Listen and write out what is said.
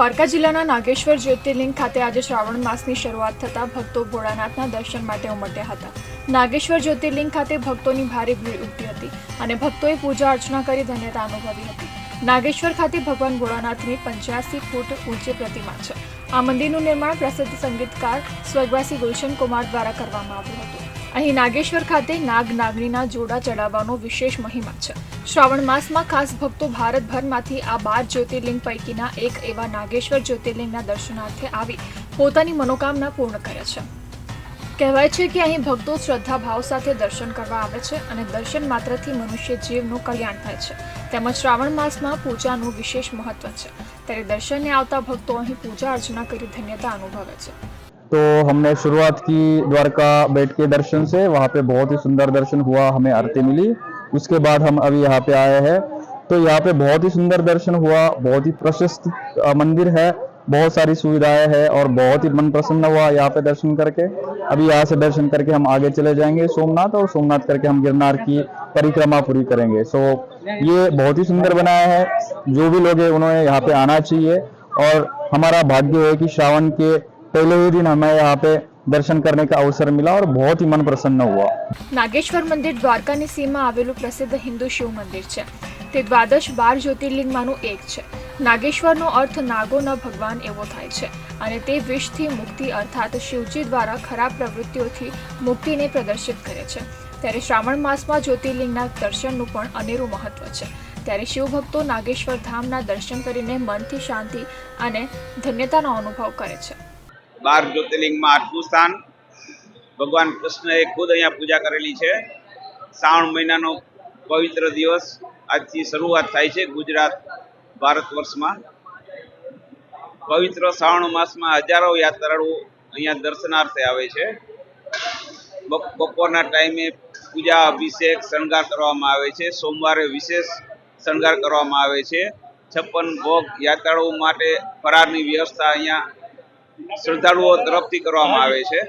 દ્વારકા જિલ્લાના નાગેશ્વર જ્યોતિર્લિંગ ખાતે આજે શ્રાવણ માસની શરૂઆત થતાં ભક્તો ભોળાનાથના દર્શન માટે ઉમટ્યા હતા. નાગેશ્વર જ્યોતિર્લિંગ ખાતે ભક્તોની ભારે ભીડ ઉમટી હતી અને ભક્તોએ પૂજા અર્ચના કરી ધન્યતા અનુભવી હતી. નાગેશ્વર ખાતે ભગવાન ભોળાનાથની પંચ્યાસી ફૂટ ઊંચી પ્રતિમા છે. આ મંદિરનું નિર્માણ પ્રસિદ્ધ સંગીતકાર સ્વર્ગવાસી ગુલશન કુમાર દ્વારા કરવામાં આવ્યું હતું. અહીં નાગેશ્વર ખાતે નાગ નાગણીના જોડા ચડાવવાનો વિશેષ મહિમા છે. શ્રાવણ માસમાં ખાસ ભક્તો ભારતભરમાંથી આ બાર જ્યોતિર્લિંગ પૈકીના એક એવા નાગેશ્વર જ્યોતિર્લિંગના દર્શનાર્થે આવી પોતાની મનોકામના પૂર્ણ કરે છે. કહેવાય છે કે અહીં ભક્તો શ્રદ્ધા ભાવ સાથે દર્શન કરવા આવે છે અને દર્શન માત્રથી મનુષ્ય જીવનું કલ્યાણ થાય છે. તેમજ શ્રાવણ માસમાં પૂજાનું વિશેષ મહત્વ છે. ત્યારે દર્શનને આવતા ભક્તો અહીં પૂજા અર્ચના કરી ધન્યતા અનુભવે છે. तो हमने शुरुआत की द्वारका बैठ के दर्शन से, वहाँ पे बहुत ही सुंदर दर्शन हुआ, हमें आरती मिली। उसके बाद हम अभी यहाँ पे आए हैं। तो यहाँ पे बहुत ही सुंदर दर्शन हुआ, बहुत ही प्रशस्त मंदिर है। बहुत सारी सुविधाएँ हैं और बहुत ही मन प्रसन्न हुआ यहाँ पे दर्शन करके। अभी यहाँ से दर्शन करके हम आगे चले जाएँगे सोमनाथ और सोमनाथ करके हम गिरनार की परिक्रमा पूरी करेंगे। सो ये बहुत ही सुंदर बनाया है। जो भी लोग हैं, उन्होंने यहाँ पे आना चाहिए। और हमारा भाग्य है कि श्रावण के पहले ही दिन हमें यहाँ पे दर्शन करने का अवसर मिला और बहुत ही मन प्रसन्न हुआ નાગેશ્વર મંદિર દ્વારકાની સીમમાં આવેલું પ્રસિદ્ધ હિન્દુ શિવ મંદિર છે તે દ્વાદશ બાર જ્યોતિર્લિંગમાંનું એક છે નાગેશ્વરનો અર્થ નાગોના ભગવાન એવો થાય છે અને તે વિષથી મુક્તિ અર્થાત શિવજી દ્વારા ખરાબ પ્રવૃત્તિઓથી મુક્તિને પ્રદર્શિત કરે છે ત્યારે શ્રાવણ માસમાં જ્યોતિર્લિંગના દર્શનનું પણ અનેરું મહત્વ છે ત્યારે શિવભક્તો નાગેશ્વર ધામના દર્શન કરીને મનથી શાંતિ અને ધન્યતાનો અનુભવ કરે છે બાર જ્યોતિર્લિંગમાં આઠમું સ્થાન. ભગવાન કૃષ્ણએ ખુદ અહીંયા પૂજા કરેલી છે. શ્રાવણ મહિનાનો પવિત્ર દિવસ આજથી શરૂઆત થાય છે ગુજરાત, ભારત વર્ષમાં. પવિત્ર શ્રાવણ માસમાં હજારો યાત્રાળુઓ અહીંયા દર્શનાર્થે આવે છે. બપ- બપોરના ટાઈમે પૂજા, અભિષેક, શણગાર કરવામાં આવે છે. સોમવારે વિશેષ શણગાર કરવામાં આવે છે. છપ્પન ભોગ યાત્રાળુઓ માટે ફરારની વ્યવસ્થા અહીંયા શ્રદ્ધાળુઓ તરફથી કરવામાં આવે છે.